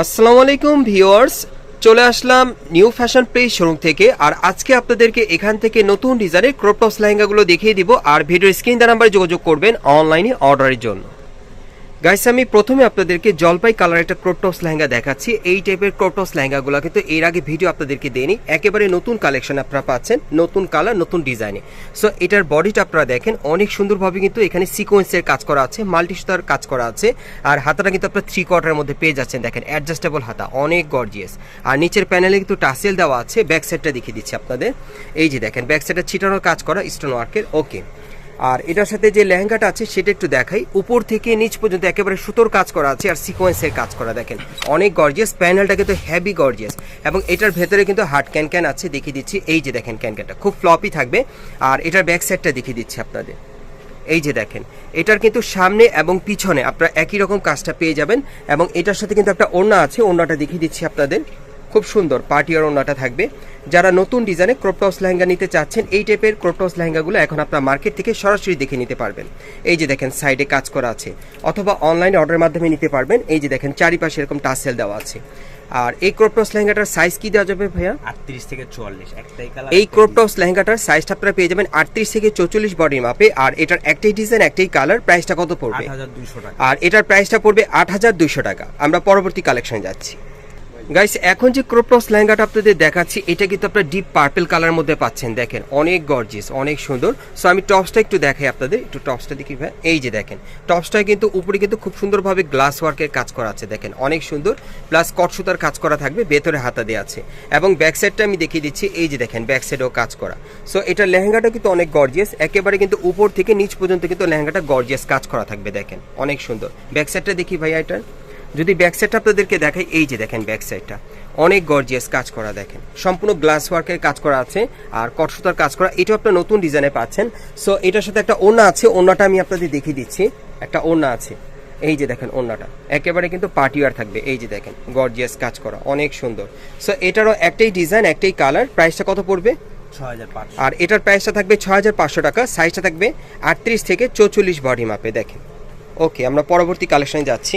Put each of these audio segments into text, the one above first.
আসসালামু আলাইকুম ভিউয়ার্স, চলে আসলাম নিউ ফ্যাশন পেজ শোরুম থেকে, আর আজকে আপনাদেরকে এখান থেকে নতুন ডিজাইনের ক্রপটপস লেহেঙ্গাগুলো দেখিয়ে দিব, আর ভিডিও স্ক্রিন দ্বারা নাম্বারে যোগাযোগ করবেন অনলাইনে অর্ডারের জন্য। গাইস আমি প্রথমে আপনাদেরকে জলপাই কালার একটা ক্রপটপস লেহেঙ্গা দেখাচ্ছি। এই টাইপের ক্রপটপস লেহেঙ্গাগুলো কিন্তু এর আগে ভিডিও আপনাদেরকে দেয়নি একেবারে নতুন কালেকশন আপনারা পাচ্ছেন, নতুন কালার নতুন ডিজাইনে সো এটার বডিটা আপনারা দেখেন, অনেক সুন্দরভাবে কিন্তু এখানে সিকোয়েন্সের কাজ করা আছে মাল্টি সুতার কাজ করা আছে। আর হাতাটা কিন্তু আপনার থ্রি কোয়ার্টারের মধ্যে পেয়ে যাচ্ছেন, দেখেন অ্যাডজাস্টেবল হাতা, অনেক গর্জিয়াস আর নিচের প্যানেলে কিন্তু টাসেল দেওয়া আছে ব্যাক সাইডটা দেখিয়ে দিচ্ছি আপনাদের। এই যে দেখেন ব্যাক সাইডে ছিটানোর কাজ করা স্টোন ওয়ার্কের ওকে আর এটার সাথে যে লেহেঙ্গাটা আছে সেটা একটু দেখাই। উপর থেকে নিচ পর্যন্ত একেবারে সুতোর কাজ করা আছে আর সিকোয়েন্সের কাজ করা, দেখেন। অনেক গর্জিয়াস প্যানেলটা কিন্তু হেভি গর্জিয়াস এবং এটার ভেতরে কিন্তু হার্ট ক্যান ক্যান আছে, দেখিয়ে দিচ্ছি। এই যে দেখেন ক্যান ক্যানটা খুব ফ্লপি থাকবে। আর এটার ব্যাক সাইডটা দেখিয়ে দিচ্ছি আপনাদের। এই যে দেখেন, এটার কিন্তু সামনে এবং পিছনে আপনারা একই রকম কাজটা পেয়ে যাবেন এবং এটার সাথে কিন্তু একটা ওড়না আছে, ওড়নাটা দেখিয়ে দিচ্ছি আপনাদের। খুব সুন্দর পার্টিয়ার ওড়নাটা থাকবে। যারা নতুন ডিজাইনে ক্রপটস লেহেঙ্গা নিতে চাচ্ছেন এই টাইপের ক্রপটস লেহেঙ্গাগুলো এখন আপনার মার্কেট থেকে সরাসরি দেখে নিতে পারবেন। এই যে দেখেন সাইডে কাজ করা আছে। অথবা অনলাইন অর্ডারের মাধ্যমে নিতে পারবেন। এই যে দেখেন চারিপাশে এরকম টাসেল দেওয়া আছে। আর এই ক্রপটস লেহেঙ্গাটার সাইজ কি দেওয়া যাবে ভাইয়া? আটত্রিশ থেকে চুয়াল্লিশ একটাই কালার এই ক্রপটপস লেহেঙ্গাটার সাইজটা আপনারা পেয়ে যাবেন আটত্রিশ থেকে চৌচল্লিশ বডির মাপে। আর এটার একটাই ডিজাইন একটাই কালার প্রাইসটা কত পড়বে? হাজার দুইশো টাকা। আর এটার প্রাইসটা পড়বে আট হাজার দুইশো টাকা। আমরা পরবর্তী কালেকশনে যাচ্ছি। গাইস এখন যে ক্রপটপস লেহেঙ্গাটা আপনাদের দেখাচ্ছি, এটা কিন্তু আপনারা ডিপ পার্পল কালার মধ্যে পাচ্ছেন। দেখেন, অনেক গর্জিয়াস অনেক সুন্দর। সো আমি টপসটা একটু দেখাই আপনাদের। একটু টপসটা দেখি ভাই। এই যে দেখেন টপসটায় কিন্তু উপরে কিন্তু খুব সুন্দরভাবে গ্লাস ওয়ার্কের কাজ করা আছে। দেখেন, অনেক সুন্দর। প্লাস কট সুতার কাজ করা থাকবে, ভেতরে হাতা দেওয়া আছে। এবং ব্যাক সাইডটা আমি দেখিয়ে দিচ্ছি, এই যে দেখেন ব্যাক সাইডেও কাজ করা। সো এটা লেহেঙ্গাটা কিন্তু অনেক গর্জিয়াস একেবারে কিন্তু উপর থেকে নিচ পর্যন্ত কিন্তু লেহেঙ্গাটা গর্জিয়াস কাজ করা থাকবে, দেখেন, অনেক সুন্দর। ব্যাক সাইডটা দেখি ভাইয়া এটার। যদি ব্যাক সাইডটা আপনাদেরকে দেখাই এই যে দেখেন ব্যাক সাইডটা অনেক গর্জিয়াস কাজ করা দেখেন। সম্পূর্ণ গ্লাস ওয়ার্কের কাজ করা আছে আর কটসুতার কাজ করা। এটাও আপনার নতুন ডিজাইনে পাচ্ছেন। সো এটার সাথে একটা ওড়না আছে। ওড়নাটা আমি আপনাদের দেখিয়ে দিচ্ছি। একটা ওড়না আছে। এই যে দেখেন ওড়নাটা। একেবারে কিন্তু পার্টিওয়ার থাকবে। এই যে দেখেন গর্জিয়াস কাজ করা। অনেক সুন্দর। সো এটারও একটাই ডিজাইন একটাই কালার প্রাইসটা কত পড়বে? ছ হাজার পাঁচশো। আর এটার প্রাইসটা থাকবে ছ হাজার পাঁচশো টাকা। সাইজটা থাকবে আটত্রিশ থেকে চৌচল্লিশ বডি মাপে দেখেন। ওকে আমরা পরবর্তী কালেকশনে যাচ্ছি।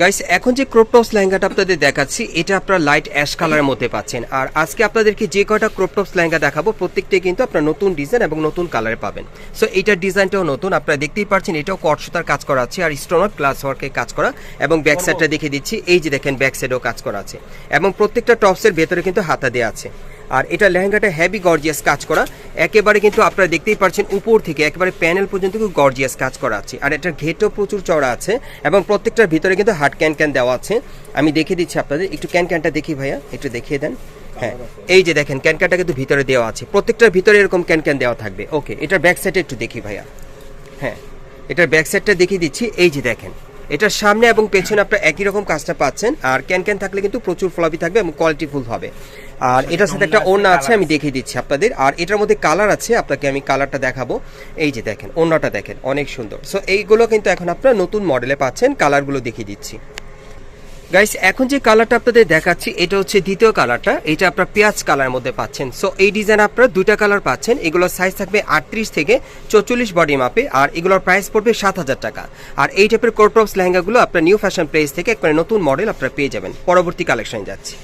গাইস এখন যে ক্রপটপস লেহেঙ্গাটা আপনাদের দেখাচ্ছি এটা আপনারা লাইট অ্যাশ কালারের মধ্যে পাচ্ছেন। আর আজকে আপনাদেরকে যে কয়টা ক্রপটপস লেহেঙ্গা দেখাবো প্রত্যেকটাই কিন্তু আপনার নতুন ডিজাইন এবং নতুন কালারে পাবেন। সো এটার ডিজাইনটাও নতুন আপনারা দেখতেই পাচ্ছেন এটাও কট সুতার কাজ করা আছে আর স্টোনার গ্লাস ওয়ার্কের কাজ করা এবং ব্যাক সাইডটা দেখে দিচ্ছি এই যে দেখেন ব্যাক সাইডেও কাজ করা আছে। এবং প্রত্যেকটা টপসের ভেতরে কিন্তু হাতা দেওয়া আছে। আর এটা লেহেঙ্গাটা হেভি গর্জিয়াস কাজ করা। একেবারে কিন্তু আপনারা দেখতেই পাচ্ছেন উপর থেকে, একেবারে প্যানেল পর্যন্ত কিন্তু গর্জিয়াস কাজ করা আছে। আর এটার ঘেটও প্রচুর চড়া আছে এবং প্রত্যেকটার ভিতরে কিন্তু হার্ড ক্যান ক্যান দেওয়া আছে। আমি দেখিয়ে দিচ্ছি আপনাদের, একটু ক্যান ক্যানটা দেখি ভাইয়া, একটু দেখিয়ে দেন। হ্যাঁ এই যে দেখেন ক্যান ক্যানটা কিন্তু ভিতরে দেওয়া আছে। প্রত্যেকটার ভিতরে এরকম ক্যান ক্যান দেওয়া থাকবে। ওকে এটার ব্যাক সাইডে একটু দেখি ভাইয়া। হ্যাঁ এটার ব্যাক সাইডটা দেখিয়ে দিচ্ছি। এই যে দেখেন এটার সামনে এবং পেছনে আপনারা একই রকম কাজটা পাচ্ছেন। আর ক্যান ক্যান থাকলে কিন্তু প্রচুর ফ্লপি থাকবে এবং কোয়ালিটি ফুল হবে। আর এটার সাথে একটা ওড়না আছে, আমি দেখিয়ে দিচ্ছি আপনাদের। আর এটার মধ্যে কালার আছে, আপনাকে আমি কালারটা দেখাবো। এই যে দেখেন, ওড়নাটা দেখেন, অনেক সুন্দর। সো এইগুলো কিন্তু এখন আপনারা নতুন মডেলে পাচ্ছেন কালারগুলো দেখিয়ে দিচ্ছি। গাইস এখন যে কালারটা আপনাদের দেখাচ্ছি, এটা হচ্ছে দ্বিতীয় কালারটা। এটা আপনারা পেঁয়াজ কালার মধ্যে পাচ্ছেন। সো এই ডিজাইন আপনারা দুইটা কালার পাচ্ছেন। এগুলোর সাইজ থাকবে আটত্রিশ থেকে চৌচল্লিশ বডি মাপে আর এগুলোর প্রাইস পড়বে সাত হাজার টাকা। আর এই টাইপের কোর্টপস লেহেঙ্গাগুলো আপনার নিউ ফ্যাশন প্লেস থেকে একবারে নতুন মডেল আপনারা পেয়ে যাবেন। পরবর্তী কালেকশনে যাচ্ছি।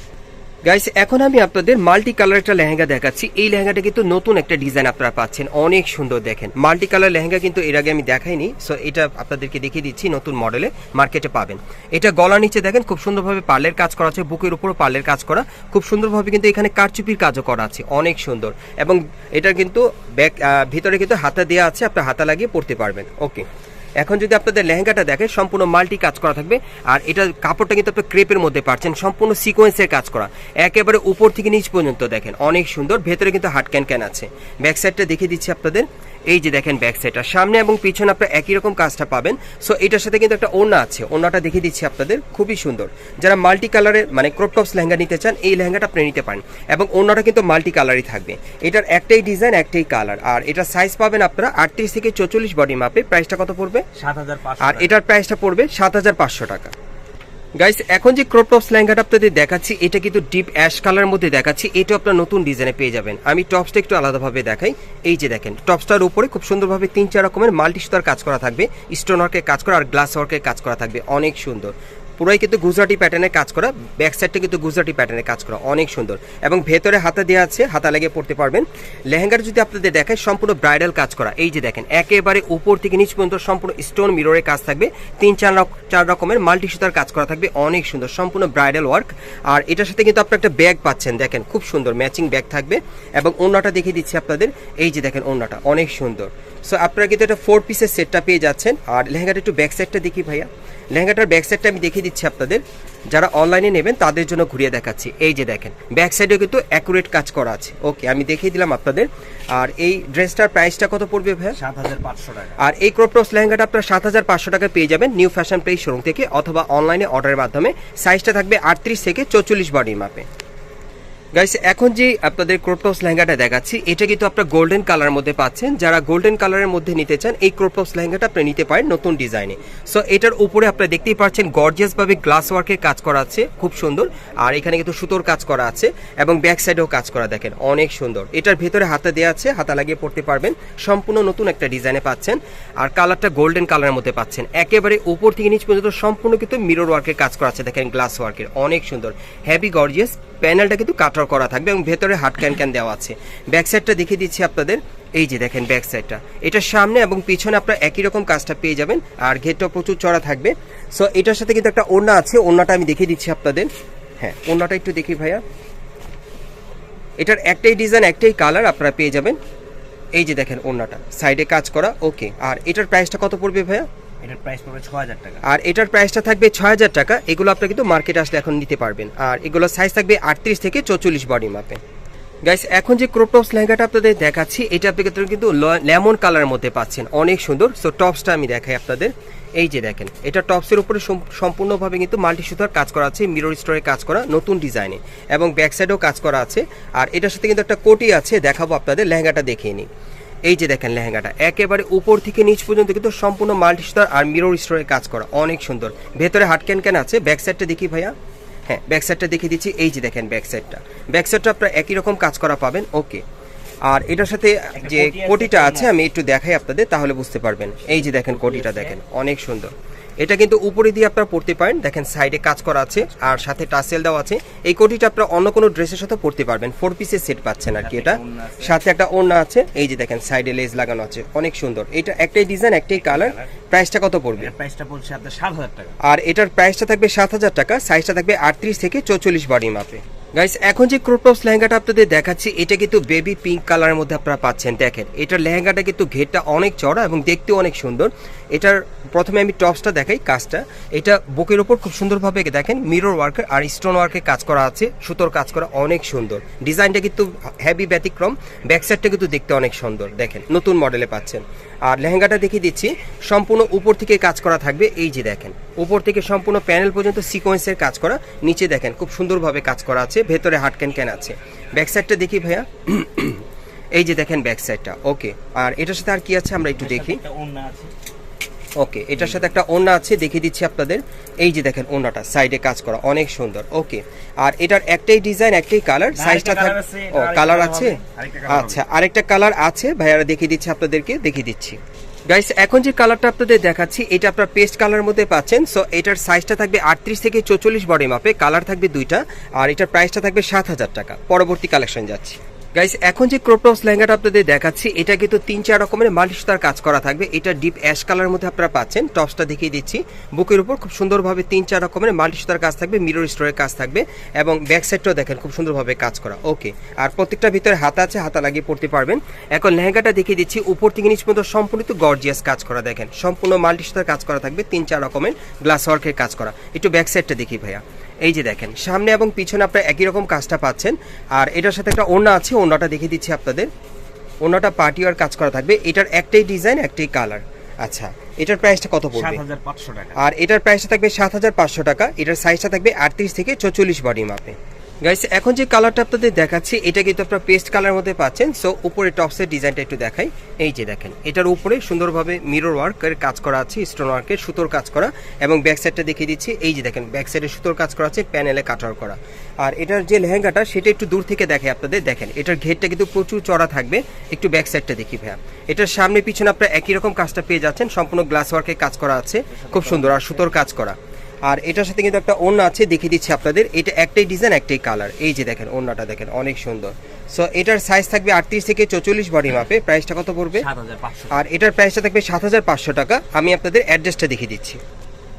গাইস এখন আমি আপনাদের মাল্টি কালার একটা লেহেঙ্গা দেখাচ্ছি। এই লেহেঙ্গাটা কিন্তু নতুন একটা ডিজাইন আপনারা পাচ্ছেন। অনেক সুন্দর দেখেন। মাল্টি কালার লেহেঙ্গা কিন্তু এর আগে আমি দেখাইনি সো এটা আপনাদেরকে দেখিয়ে দিচ্ছি নতুন মডেলে মার্কেটে পাবেন। এটা গলার নিচে দেখেন, খুব সুন্দরভাবে পার্লের কাজ করা আছে, বুকের উপরও পার্লের কাজ করা। খুব সুন্দরভাবে কিন্তু এখানে কারচুপির কাজও করা আছে, অনেক সুন্দর। এবং এটা কিন্তু ব্যাক ভিতরে কিন্তু হাতা দেওয়া আছে আপনার হাতা লাগিয়ে পড়তে পারবেন। ওকে এখন যদি আপনাদের লেহেঙ্গাটা দেখে সম্পূর্ণ মাল্টি কাজ করা থাকবে। আর এটা কাপড়টা কিন্তু আপনি ক্রেপের মধ্যে পাচ্ছেন, সম্পূর্ণ সিকোয়েন্সের কাজ করা। একেবারে উপর থেকে নিচ পর্যন্ত দেখেন, অনেক সুন্দর, ভেতরে কিন্তু হাট ক্যান ক্যান আছে। ব্যাক সাইডটা দেখিয়ে দিচ্ছি আপনাদের। এই যে দেখেন ব্যাক সাইডটা সামনে এবং পিছনে আপনারা একই রকম কাজটা পাবেন। সো এটার সাথে কিন্তু একটা ওড়না আছে ওড়নাটা দেখিয়ে দিচ্ছি আপনাদের খুবই সুন্দর। যারা মাল্টি কালারের মানে ক্রপটপস লেহেঙ্গা নিতে চান এই লেহেঙ্গাটা আপনি নিতে পারেন। এবং ওড়নাটা কিন্তু মাল্টি কালারই থাকবে। এটার একটাই ডিজাইন একটাই কালার আর এটার সাইজ পাবেন আপনারা আটত্রিশ থেকে চৌচল্লিশ বডি মাপে। প্রাইসটা কত পড়বে? সাত হাজার পাঁচশো আর এটার প্রাইসটা পড়বে সাত হাজার পাঁচশো টাকা। গাইস এখন যে ক্রপটপস লেহেঙ্গাটা আপনাদের দেখাচ্ছি, এটা কিন্তু ডিপ অ্যাশ কালার মধ্যে দেখাচ্ছি। এটা আপনার নতুন ডিজাইনে পেয়ে যাবেন। আমি টপসটা একটু আলাদাভাবে দেখাই। এই যে দেখেন টপসটার উপরে খুব সুন্দরভাবে তিন চার রকমের মাল্টি সুতার কাজ করা থাকবে। স্টোন ওয়ার্কের কাজ করা আর গ্লাস ওয়ার্কের কাজ করা থাকবে। অনেক সুন্দর। পুরোই কিন্তু গুজরাটি প্যাটার্নের কাজ করা ব্যাক সাইডটা কিন্তু গুজরাটি প্যাটার্নের কাজ করা, অনেক সুন্দর। এবং ভেতরে হাতা দেওয়া আছে, হাতা লাগিয়ে পড়তে পারবেন। লেহেঙ্গার যদি আপনাদের দেখায়, সম্পূর্ণ ব্রাইডাল কাজ করা। এই যে দেখেন, একেবারে উপর থেকে নিচ পর্যন্ত সম্পূর্ণ স্টোন মিররের কাজ থাকবে। তিন, চার চার রকমের মাল্টি সুতার কাজ করা থাকবে, অনেক সুন্দর, সম্পূর্ণ ব্রাইডাল ওয়ার্ক আর এটার সাথে কিন্তু আপনারা একটা ব্যাগ পাচ্ছেন, দেখেন, খুব সুন্দর ম্যাচিং ব্যাগ থাকবে। এবং ওড়নাটা দেখিয়ে দিচ্ছি আপনাদের, এই যে দেখেন ওড়নাটা, অনেক সুন্দর। সো আপনারা কিন্তু একটা ফোর পিসের সেটটা পেয়ে যাচ্ছেন। আর লেহেঙ্গাটা একটু ব্যাক সাইডটা দেখি ভাইয়া। লেহেঙ্গাটার ব্যাক সাইডটা আমি দেখিয়ে দিচ্ছি আপনাদের। যারা অনলাইনে নেবেন তাদের জন্য ঘুরিয়ে দেখাচ্ছি। এই যে দেখেন ব্যাক সাইডেও কিন্তু অ্যাকুরেট কাজ করা আছে। ওকে আমি দেখিয়ে দিলাম আপনাদের। আর এই ড্রেসটার প্রাইসটা কত পড়বে ভাই সাত হাজার পাঁচশো টাকা। আর এই ক্রপটপস লেহেঙ্গাটা আপনার সাত হাজার পাঁচশো টাকায় পেয়ে যাবেন নিউ ফ্যাশন প্লেস শোরুম থেকে অথবা অনলাইনে অর্ডারের মাধ্যমে। সাইজটা থাকবে আটত্রিশ থেকে চৌচল্লিশ বডির মাপে গাইস এখন যে আপনাদের ক্রপটপস লেহেঙ্গাটা দেখাচ্ছি, এটা কিন্তু আপনার গোল্ডেন কালার মধ্যে পাচ্ছেন। যারা গোল্ডেন কালারের মধ্যে নিতে চান, এই ক্রপটপস লেহেঙ্গাটা আপনি নিতে পারেন নতুন ডিজাইনে সো এটার উপরে আপনারা দেখতেই পাচ্ছেন গর্জিয়াস ভাবে গ্লাস ওয়ার্কের কাজ করা আছে, খুব সুন্দর। আর এখানে কিন্তু সুতোর কাজ করা আছে এবং ব্যাক সাইডেও কাজ করা, দেখেন, অনেক সুন্দর। এটার ভেতরে হাতা দেওয়া আছে, হাতা লাগিয়ে পড়তে পারবেন। সম্পূর্ণ নতুন একটা ডিজাইনে পাচ্ছেন। আর কালারটা গোল্ডেন কালারের মধ্যে পাচ্ছেন। একেবারে উপর থেকে নিচ পর্যন্ত সম্পূর্ণ কিন্তু মিরর ওয়ার্কের কাজ করা আছে, দেখেন গ্লাস ওয়ার্কের অনেক সুন্দর। হেভি গর্জিয়াস প্যানেলটা কিন্তু কাটার করা থাকবে এবং ভেতরে হাট ক্যান ক্যান দেওয়া আছে। ব্যাক সাইডটা দেখিয়ে দিচ্ছি আপনাদের। এই যে দেখেন ব্যাক সাইডটা এটার সামনে এবং পিছনে আপনারা একই রকম কাজটা পেয়ে যাবেন। আর ঘেরটা প্রচুর চড়া থাকবে। সো এটার সাথে কিন্তু একটা ওড়না আছে। ওড়নাটা আমি দেখিয়ে দিচ্ছি আপনাদের। হ্যাঁ ওড়নাটা একটু দেখি ভাইয়া। এটার একটাই ডিজাইন একটাই কালার আপনারা পেয়ে যাবেন। এই যে দেখেন ওড়নাটা। সাইডে কাজ করা ওকে আর এটার প্রাইসটা কত পড়বে ভাইয়া? এটার প্রাইস পড়বে ছ হাজার টাকা। আর এটার প্রাইসটা থাকবে ছয় হাজার টাকা। এগুলো আপনারা কিন্তু মার্কেটে আসলে এখন নিতে পারবেন। আর এগুলো সাইজ থাকবে আটত্রিশ থেকে চৌচল্লিশ বডি মাপে গাইস এখন যে ক্রপটপস লেহেঙ্গাটা আপনাদের দেখাচ্ছি, এটা আপনি কিন্তু লেমন কালারের মধ্যে পাচ্ছেন। অনেক সুন্দর। সো টপসটা আমি দেখাই আপনাদের। এই যে দেখেন, এটা টপসের উপরে সম- সম্পূর্ণভাবে কিন্তু মাল্টি সুতার কাজ করা আছে মিরর স্টোরে কাজ করা, নতুন ডিজাইনে এবং ব্যাক সাইডেও কাজ করা আছে। আর এটার সাথে কিন্তু একটা কোটি আছে, দেখাবো আপনাদের, লেহেঙ্গাটা দেখিয়ে নিই। এই যে দেখেন লেহেঙ্গাটা একেবারে উপর থেকে নিচ পর্যন্ত কিন্তু সম্পূর্ণ মাল্টি স্টোর আর মিরর স্টোরের কাজ করা অনেক সুন্দর। ভেতরে হাট ক্যান ক্যান আছে? ব্যাক সাইডটা দেখি ভাইয়া। হ্যাঁ ব্যাক সাইডটা দেখিয়ে দিচ্ছি। এই যে দেখেন ব্যাক সাইডটা ব্যাক সাইডটা আপনার একই রকম কাজ করা পাবেন ওকে আর এটার সাথে যে কোটিটা আছে আমি একটু দেখাই আপনাদের তাহলে বুঝতে পারবেন। এই যে দেখেন কোটিটা দেখেন অনেক সুন্দর। এটা কিন্তু উপরে দিয়ে আপনারা পড়তে পারেন। দেখেন সাইডে কাজ করা আছে আর সাথে টাসেল দেওয়া আছে। এই কোটিটা আপনারা অন্য কোনো ড্রেসের সাথে পড়তে পারবেন। ফোর পিসের সেট পাচ্ছেন আর কি এটা। সাথে একটা ওড়না আছে। এই যে দেখেন সাইডে লেজ লাগানো আছে। অনেক সুন্দর। এটা একটাই ডিজাইন একটাই কালার প্রাইসটা কত পড়বে? প্রাইসটা পড়ছে আপনার সাত হাজার টাকা। আর এটার প্রাইসটা থাকবে সাত হাজার টাকা। সাইজটা থাকবে আটত্রিশ থেকে চৌচল্লিশ বডি মাপে গাইস এখন যে ক্রোপটপস লেহেঙ্গাটা আপনাদের দেখাচ্ছি, এটা কিন্তু বেবি পিঙ্ক কালারের মধ্যে আপনারা পাচ্ছেন। দেখেন, এটার লেহেঙ্গাটা কিন্তু ঘেরটা অনেক চড়া এবং দেখতেও অনেক সুন্দর। এটার প্রথমে আমি টপসটা দেখাই, কাজটা। এটা বুকের ওপর খুব সুন্দরভাবে দেখেন মিরর ওয়ার্কের আর স্টোন ওয়ার্কের কাজ করা আছে, সুতোর কাজ করা অনেক সুন্দর। ডিজাইনটা কিন্তু হেভি ব্যতিক্রম ব্যাক সাইডটা কিন্তু দেখতে অনেক সুন্দর। দেখেন, নতুন মডেলে পাচ্ছেন। আর লেহেঙ্গাটা দেখিয়ে দিচ্ছি, সম্পূর্ণ উপর থেকে কাজ করা থাকবে, এই যে দেখেন। উপর থেকে সম্পূর্ণ প্যানেল পর্যন্ত সিকোয়েন্সের কাজ করা নিচে দেখেন খুব সুন্দরভাবে কাজ করা আছে ভেতরে হাট ক্যান ক্যান আছে। ব্যাক সাইডটা দেখি ভাইয়া। এই যে দেখেন ব্যাক সাইডটা ওকে আর এটার সাথে আর কি আছে আমরা একটু দেখি। ওকে এটার সাথে একটা ওড়না আছে দেখিয়ে দিচ্ছি আপনাদের। এই যে দেখেন ওড়নাটা সাইডে কাজ করা অনেক সুন্দর ওকে আর এটার একটাই ডিজাইন একটাই কালার সাইজটা ও কালার আছে? আচ্ছা আরেকটা কালার আছে ভাইয়ারা দেখিয়ে দিচ্ছি আপনাদেরকে দেখিয়ে দিচ্ছি। গাইস এখন যে কালারটা আপনাদের দেখাচ্ছি, এটা আপনার পেস্ট কালার মধ্যে পাচ্ছেন সো এটার সাইজটা থাকবে আটত্রিশ থেকে চৌচল্লিশ বডি মাপে কালার থাকবে দুইটা, আর এটার প্রাইসটা থাকবে সাত হাজার টাকা। পরবর্তী কালেকশন যাচ্ছি। গাইস এখন যে ক্রোপটপস লেহেঙ্গাটা আপনাদের দেখাচ্ছি, এটা কিন্তু তিন চার রকমের মাল্টি সুতার কাজ করা থাকবে। এটা ডিপ অ্যাশ কালার মধ্যে আপনারা পাচ্ছেন। টপসটা দেখিয়ে দিচ্ছি। বুকের উপর খুব সুন্দরভাবে তিন চার রকমের মাল্টি সুতার কাজ থাকবে মিরর স্টোরের কাজ থাকবে এবং ব্যাক সাইডটাও দেখেন, খুব সুন্দরভাবে কাজ করা। ওকে আর প্রত্যেকটা ভিতরে হাতা আছে, হাতা লাগিয়ে পড়তে পারবেন। এখন লেহেঙ্গাটা দেখিয়ে দিচ্ছি, উপর থেকে নিচ পর্যন্ত সম্পূর্ণ গর্জিয়াস কাজ করা, দেখেন। সম্পূর্ণ মাল্টি সুতার কাজ করা থাকবে, তিন চার রকমের গ্লাস ওয়ার্কের কাজ করা। একটু ব্যাক সাইডটা দেখি ভাইয়া। এই যে দেখেন সামনে এবং পিছনে আপনারা একই রকম কাজটা পাচ্ছেন। আর এটার সাথে একটা ওড়না আছে ওড়নাটা দেখে দিচ্ছি আপনাদের। ওড়নাটা পার্টি আর কাজ করা থাকবে। এটার একটাই ডিজাইন একটাই কালার। আচ্ছা এটার প্রাইসটা কত পড়বে? আর এটার প্রাইসটা থাকবে সাত হাজার পাঁচশো টাকা। এটার সাইজটা থাকবে আটত্রিশ থেকে চৌচল্লিশ বডি মাপে গাইস এখন যে কালারটা আপনাদের দেখাচ্ছি, এটা কিন্তু আপনারা পেস্ট কালার মধ্যে পাচ্ছেন। সো উপরে টপসের ডিজাইনটা একটু দেখাই। এই যে দেখেন, এটার উপরে সুন্দরভাবে মিরর ওয়ার্কের কাজ করা আছে স্টোন ওয়ার্কের সুতোর কাজ করা এবং ব্যাক সাইডটা দেখিয়ে দিচ্ছি। এই যে দেখেন ব্যাক সাইডে সুতোর কাজ করা আছে প্যানেলে কাটার করা। আর এটার যে লেহেঙ্গাটা, সেটা একটু দূর থেকে দেখে আপনাদের। দেখেন, এটার ঘেরটা কিন্তু প্রচুর চড়া থাকবে। একটু ব্যাক সাইডটা দেখি, ভাইয়া। এটার সামনে পিছনে আপনারা একই রকম কাজটা পেয়ে যাচ্ছেন। সম্পূর্ণ গ্লাস ওয়ার্কের কাজ করা আছে। খুব সুন্দর, আর সুতোর কাজ করা। আর এটার সাথে কিন্তু একটা ওড়না আছে দেখিয়ে দিচ্ছি আপনাদের। এটা একটাই ডিজাইন একটাই কালার এই যে দেখেন ওড়নাটা দেখেন অনেক সুন্দর। সো এটার সাইজ থাকবে আটত্রিশ থেকে চৌচল্লিশ বডি মাপে প্রাইসটা কত পড়বে? আর এটার প্রাইসটা থাকবে সাত হাজার পাঁচশো টাকা। আমি আপনাদের অ্যাড্রেসটা দেখিয়ে দিচ্ছি।